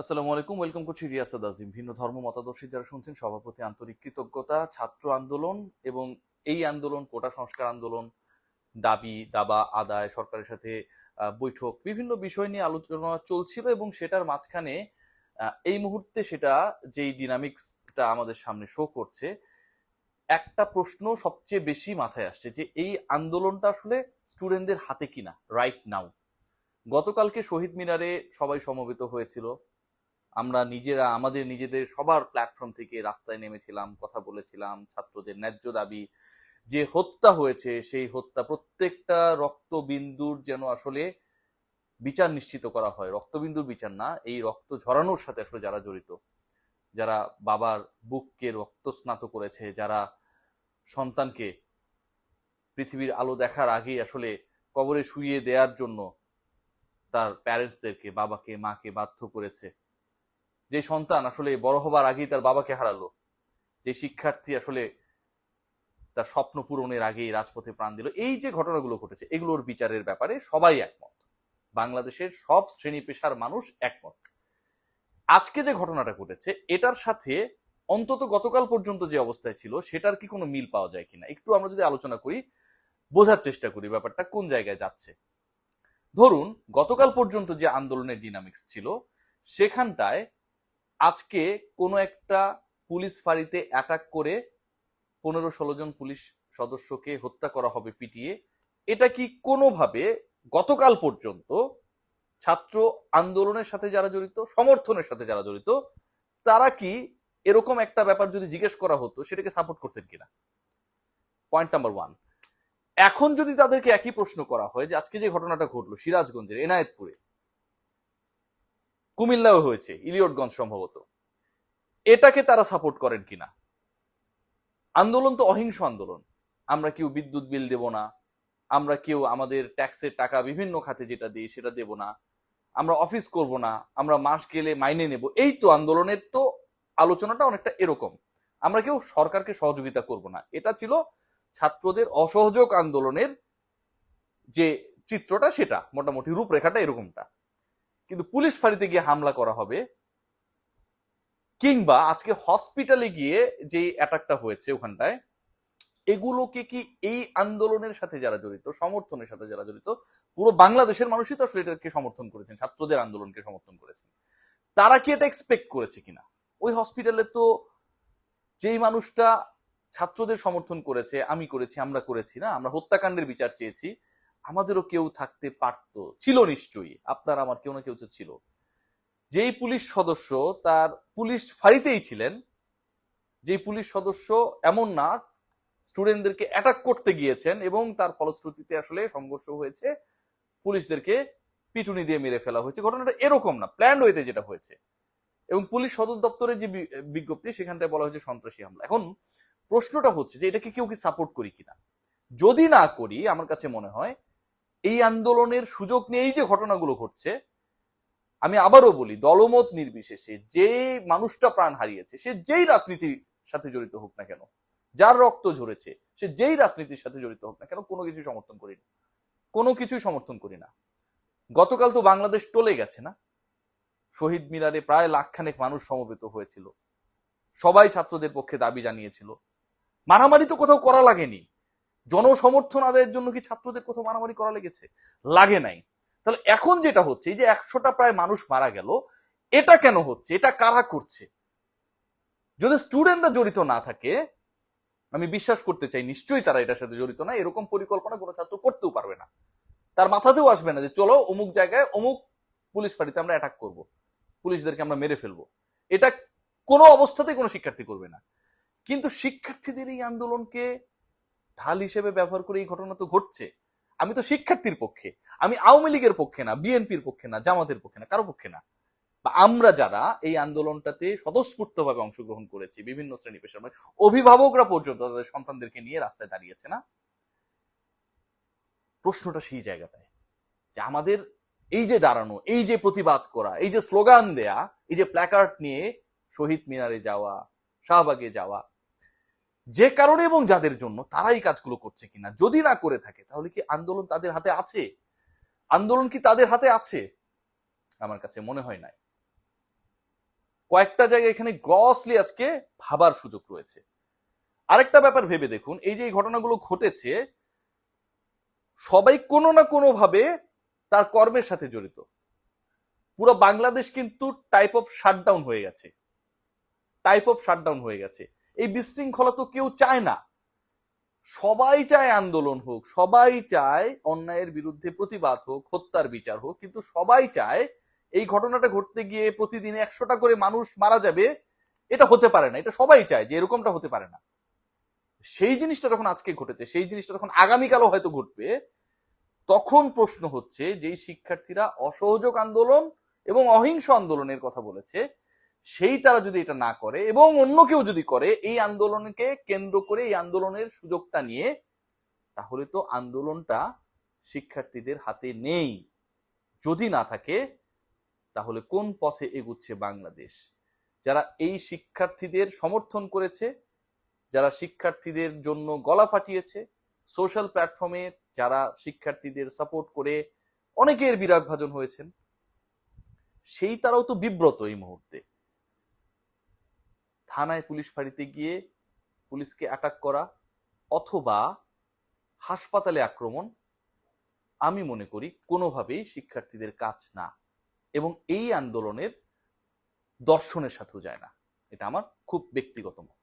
আসসালামু আলাইকুম, ওয়েলকাম করছি রিয়াসাদ আজিম। ভিন্ন ধর্ম মতাদর্শী যারা শুনছেন সভাপতি আন্তরিক কৃতজ্ঞতা, ছাত্র আন্দোলন এবং এই আন্দোলন, কোটা সংস্কার আন্দোলন, দাবি, দাবা, আদায়, সরকারের সাথে বৈঠক, বিভিন্ন বিষয় নিয়ে আলোচনা চলছিল এবং সেটার মাঝখানে এই মুহূর্তে সেটা যেই ডিনামিক্সটা আমাদের সামনে শো করছে, একটা প্রশ্ন সবচেয়ে বেশি মাথায় আসছে যে এই আন্দোলনটা আসলে স্টুডেন্টদের হাতে কিনা রাইট নাও গতকালকে শহীদ মিনারে সবাই সমবেত হয়েছিল। আমরা নিজেরা, আমাদের নিজেদের সবার প্ল্যাটফর্ম থেকে রাস্তায় নেমেছিলাম, কথা বলেছিলাম, ছাত্রদের ন্যায্য দাবি, যে হত্যা হয়েছে, সেই হত্যা প্রত্যেকটা রক্তবিন্দুর যেন আসলে বিচার নিশ্চিত করা হয়। রক্তবিন্দুর বিচার না, এই রক্ত ঝরানোর সাথে আসলে যারা জড়িত, যারা বাবার বুককে রক্ত স্নাত করেছে, যারা সন্তানকে পৃথিবীর আলো দেখার আগেই আসলে কবরে শুইয়ে দেওয়ার জন্য তার প্যারেন্টসদেরকে বাবাকে, মাকে বাধ্য করেছে। যে সন্তান আসলে বড় হবার আগেই তার বাবাকে হারালো, যে শিক্ষার্থী আসলে তার স্বপ্ন পূরণের আগেই রাজপথে প্রাণ দিল, এই যে ঘটনাগুলো ঘটেছে, এগুলোর বিচারের ব্যাপারে সবাই একমত। বাংলাদেশের সব শ্রেণি পেশার মানুষ একমত। আজকে যে ঘটনাটা ঘটেছে, এটার সাথে অন্তত গতকাল পর্যন্ত যে অবস্থায় ছিল, সেটার কি কোনো মিল পাওয়া যায় কিনা, একটু আমরা যদি আলোচনা করি, বোঝার চেষ্টা করি ব্যাপারটা, কোন জায়গায় যাচ্ছে। ধরুন, গতকাল পর্যন্ত যে আন্দোলনের ডিনামিক্স ছিল, সেখানটায় আজকে কোনো একটা পুলিশ ফাঁড়িতে অ্যাটাক করে পনেরো ষোলো জন পুলিশ সদস্যকে হত্যা করা হবে পিটিয়ে। এটা কি কোনোভাবে গতকাল পর্যন্ত ছাত্র আন্দোলনের সাথে যারা জড়িত, সমর্থনের সাথে যারা জড়িত, তারা কি এরকম একটা ব্যাপার যদি জিজ্ঞেস করা হতো, সেটাকে সাপোর্ট করতেন কিনা? পয়েন্ট নাম্বার ওয়ান এখন যদি তাদেরকে একই প্রশ্ন করা হয় যে আজকে যে ঘটনাটা ঘটলো, সিরাজগঞ্জের এনায়েতপুরে কুমিল্লাও হয়েছে, ইলিয়টগঞ্জ সম্ভবত। এটাকে তারা সাপোর্ট করেন কিনা? আন্দোলন তো অহিংস আন্দোলন। আমরা কেউ বিদ্যুৎ বিল দেব না, আমরা কেউ আমাদের ট্যাক্সের টাকা বিভিন্ন খাতে যেটা দিই সেটা দেব না, আমরা অফিস করব না, আমরা মাস গেলে মাইনে নেব। এই তো আন্দোলনের তো আলোচনাটা অনেকটা এরকম। আমরা কেউ সরকারকে সহযোগিতা করব না। এটা ছিল ছাত্রদের অসহযোগ আন্দোলনের যে চিত্রটা সেটা, মোটামুটি রূপরেখাটা এরকমটা। কিন্তু পুলিশ ফাঁড়িতে গিয়ে হামলা করা হবে কিংবা আজকে হসপিটালে গিয়ে যে অ্যাটাকটা হয়েছে ওখানটায়, এগুলোকে কি এই আন্দোলনের সাথে যারা জড়িত, সমর্থনের সাথে যারা জড়িত, পুরো বাংলাদেশের মানুষই তো আসলে এটাকে সমর্থন করেছেন, ছাত্রদের আন্দোলনকে সমর্থন করেছেন। তারা কি এটা এক্সপেক্ট করেছে কিনা? ওই হসপিটালে তো যেই মানুষটা ছাত্রদের সমর্থন করেছে, আমি করেছি, আমরা করেছি না, আমরা হত্যাকাণ্ডের বিচার চেয়েছি আমাদেরও কেউ থাকতে পারতো, ছিল নিশ্চয়ই। আপনার, আমার কেউ না কেউ ছিল। যেই পুলিশ সদস্য তার পুলিশ ফাঁড়িতেই ছিলেন, যেই পুলিশ সদস্য এমন না, স্টুডেন্টদেরকে অ্যাটাক করতে গিয়েছেন এবং তার ফলশ্রুতিতে আসলে সংঘর্ষ হয়েছে, পুলিশদেরকে পিটুনি দিয়ে মেরে ফেলা হয়েছে। ঘটনাটা এরকম না প্ল্যান্ড ওয়েতে যেটা হয়েছে। এবং পুলিশ সদর দপ্তরের যে বিজ্ঞপ্তি, সেখানটায় বলা হয়েছে সন্ত্রাসী হামলা। এখন প্রশ্নটা হচ্ছে যে এটাকে কেউ কি সাপোর্ট করি কিনা? যদি না করি, আমার কাছে মনে হয় এই আন্দোলনের সুযোগ নিয়েই যে ঘটনাগুলো ঘটছে, আমি আবারও বলি, দলমত নির্বিশেষে যে মানুষটা প্রাণ হারিয়েছে, সে যেই রাজনীতির সাথে জড়িত হোক না কেন, যার রক্ত ঝরেছে, সে যেই রাজনীতির সাথে জড়িত হোক না কেন, কোনো কিছু সমর্থন করি না কোনো কিছুই সমর্থন করি না। গতকাল তো বাংলাদেশ টলে গেছে না? শহীদ মিনারে প্রায় লাখখানেক মানুষ সমবেত হয়েছিল। সবাই ছাত্রদের পক্ষে দাবি জানিয়েছিল। মারামারি তো কোথাও করা লাগেনি। জনসমর্থন আদায়ের জন্য কি ছাত্রদের কোথাও মারামারি করা লেগেছে? লাগে নাই। তাহলে এখন যেটা হচ্ছে, এই যে একশোটা প্রায় মানুষ মারা গেল, এটা কেন হচ্ছে? এটা কারা করছে? যদি স্টুডেন্টরা জড়িত না থাকে, আমি বিশ্বাস করতে চাই, নিশ্চয়ই তারা এটার সাথে জড়িত না, এরকম পরিকল্পনা কোনো ছাত্র করতেও পারবে না। তার মাথাতেও আসবে না যে, চলো অমুক জায়গায়, অমুক পুলিশ ফাঁড়িতে আমরা অ্যাটাক করব। পুলিশদেরকে আমরা মেরে ফেলব। এটা কোনো অবস্থাতেই কোনো শিক্ষার্থী করবে না। কিন্তু শিক্ষার্থীদের এই আন্দোলনকে ঢাল হিসেবে ব্যবহার করে এই ঘটনা তো ঘটছে। আমি তো শিক্ষার্থীর পক্ষে, আমি আওয়ামী লীগের পক্ষে না, বিএনপির পক্ষে না, জামাতের পক্ষে না, কারও পক্ষে না। বা আমরা যারা এই আন্দোলনটাতে স্বতঃস্ফূর্তভাবে অংশগ্রহণ করেছি, বিভিন্ন শ্রেণি পেশার মানে অভিভাবকরা পর্যন্ত তাদের সন্তানদেরকে নিয়ে রাস্তায় দাঁড়িয়েছে না? প্রশ্নটা সেই জায়গাটায়। যে আমাদের এই যে দাঁড়ানো, এই যে প্রতিবাদ করা, এই যে স্লোগান দেয়া, এই যে প্ল্যাকার্ড নিয়ে শহীদ মিনারে যাওয়া, শাহবাগে যাওয়া যে কারণে এবং যাদের জন্য তারাই কাজগুলো করছে কিনা, যদি না করে থাকে, তাহলে কি আন্দোলন তাদের হাতে আছে? আন্দোলন কি তাদের হাতে আছে? আমার কাছে মনে হয় নাই। কয়েকটা জায়গায় এখানে গ্রসলি আজকে ভাবার সুযোগ রয়েছে। আরেকটা ব্যাপার ভেবে দেখুন, এই যে এই ঘটনাগুলো ঘটেছে, সবাই কোনো না কোনো ভাবে তার কর্মের সাথে জড়িত। পুরো বাংলাদেশ কিন্তু টাইপ অফ শাটডাউন হয়ে গেছে। টাইপ অফ শাটডাউন হয়ে গেছে। এই বিশৃঙ্খলা তো কেউ চায় না। সবাই চায় আন্দোলন হোক, সবাই চায় অন্যায়ের বিরুদ্ধে প্রতিবাদ হোক, হত্যার বিচার হোক, কিন্তু সবাই চায় এই ঘটনাটা ঘটতে গিয়ে প্রতিদিন একশোটা করে মানুষ মারা যাবে, এটা হতে পারে না, এটা সবাই চায় যে এরকমটা হতে পারে না। সেই জিনিসটা যখন আজকে ঘটেছে, সেই জিনিসটা যখন আগামীকালও হয়তো ঘটবে, তখন প্রশ্ন হচ্ছে যেই শিক্ষার্থীরা অসহযোগ আন্দোলন এবং অহিংস আন্দোলনের কথা বলেছে সেই তারা যদি এটা না করে এবং অন্য কেউ যদি করে এই আন্দোলনকে কেন্দ্র করে এই আন্দোলনের সুযোগটা নিয়ে, তাহলে তো আন্দোলনটা শিক্ষার্থীদের হাতে নেই। যদি না থাকে, তাহলে কোন পথে এগুচ্ছে বাংলাদেশ? যারা এই শিক্ষার্থীদের সমর্থন করেছে, যারা শিক্ষার্থীদের জন্য গলা ফাটিয়েছে সোশ্যাল প্ল্যাটফর্মে যারা শিক্ষার্থীদের সাপোর্ট করে অনেকের বিরাগ ভাজন হয়েছেন, সেই তারাও তো বিব্রত এই মুহূর্তে। থানায় পুলিশ ফাঁড়িতে গিয়ে পুলিশকে অ্যাটাক করা অথবা হাসপাতালে আক্রমণ, আমি মনে করি কোনোভাবেই শিক্ষার্থীদের কাজ না এবং এই আন্দোলনের দর্শনের সাথেও যায় না। এটা আমার খুব ব্যক্তিগত মত।